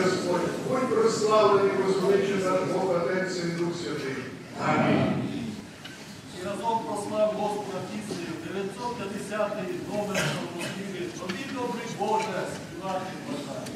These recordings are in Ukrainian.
Господь, будь прославлений, возвеличений наш Бог, Отець і Дух Святий. І разом прослав Господа піснею 950 номер на. Тобі добрий Боже, співати бажаю.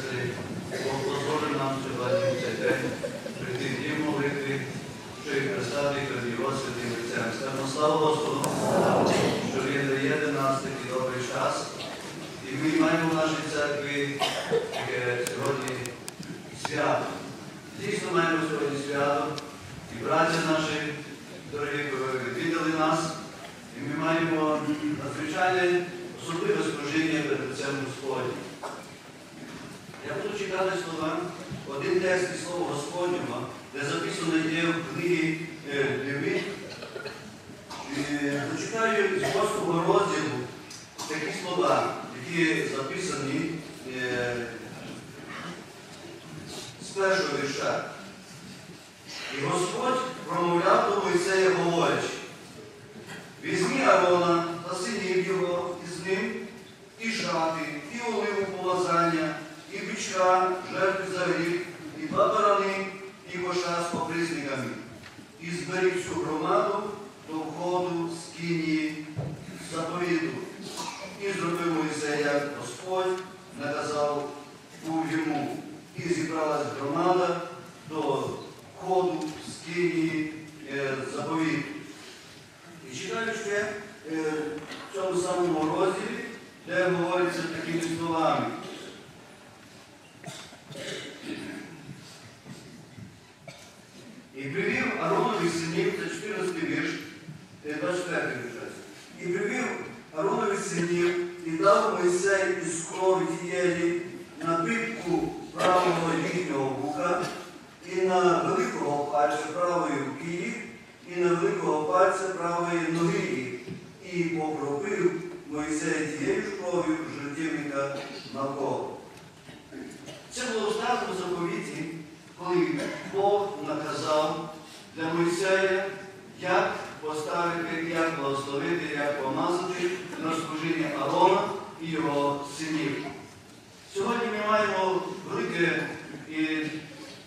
сестри, Бог позволив нам сьогодні в цей день прийти в дім молитви, що і представи перед Його святим лицем. Скажемо слава Господу, що Він дає до нас такий добрий час. І ми маємо в нашій церкві таке сьогодні свято. Дійсно маємо сьогодні свято. І браття наші, дорогі відвідали нас. І ми маємо надзвичайне особливе служіння перед лицем Господнім. Читати слова, один текст із слова Господнього, де записано є в книгі е, Левит. Е, Зачитаю з 8 розділу такі слова, які записані е, з першого вірша. І Господь промовляв до Мойсея, говорячи, Kršćan, žrtvi za vid i babarani i bošansko priznikami. Izberi su romanu дав Мойсей із крові тієї на пипку правого їхнього вуха, і на великого пальця правої руки і на великого пальця правої ноги і покропив Мойсей тією ж кров'ю жертівника навколо. Це було в старому заповіті, коли Бог наказав для Мойсея, як поставити, як благословити, як помазати на служіння Арона і його синів. Сьогодні ми маємо велике і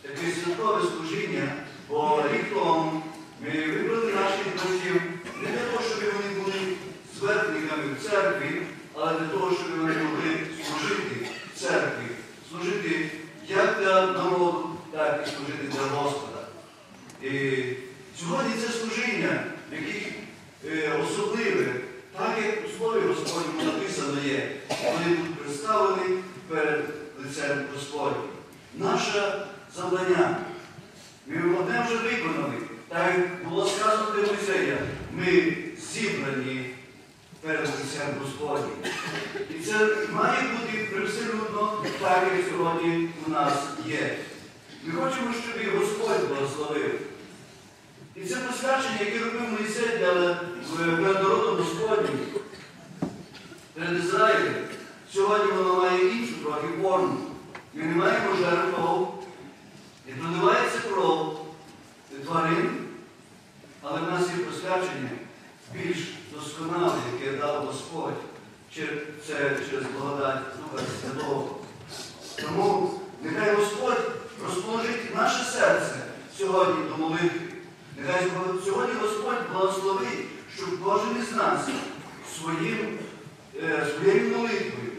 таке святкове служіння, бо рік тому ми вибрали наших братів не для того, щоб вони були зверхниками в церкві, але для того, щоб вони могли служити в церкві, служити як для народу, так і служити для Господа. І сьогодні це служіння, яке е, особливе, так як у Слові Господньому написано є, вони тут представлені перед лицем Господнім. Наше завдання. Ми одне вже виконали. Так як було сказано для Мойсея, ми зібрані перед лицем Господнім. І це має бути прибсолютно так, як сьогодні у нас є. Ми хочемо, щоб і Господь благословив. І це посвячення, яке робив Моїсей для перед народом Господнім, перед Ізраїлем. Сьогодні воно має іншу трохи форму. Ми не маємо жертвов, і проливається кров тварин, але в нас є посвячення більш досконале, яке дав Господь. Чер- Це через благодать Духа Святого. Тому нехай Господь розположить наше серце сьогодні до молитви. Нехай сьогодні Господь благословить, щоб кожен із нас своїм, е, своєю молитвою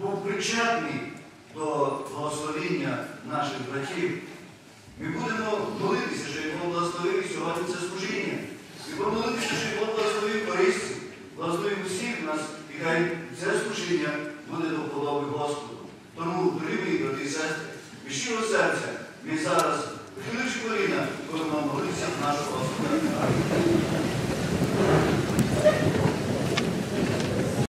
був причетний до благословіння наших братів. Ми будемо молитися, що Його благословив сьогодні це служіння. Ми будемо молитися, що Його благословив користі, благословив усіх нас, і хай це служіння буде до подоби Господу. Тому, дорогі брати і сестри, від щирого серця ми зараз, хвилюючи коліна, будемо молитися нашого Господа.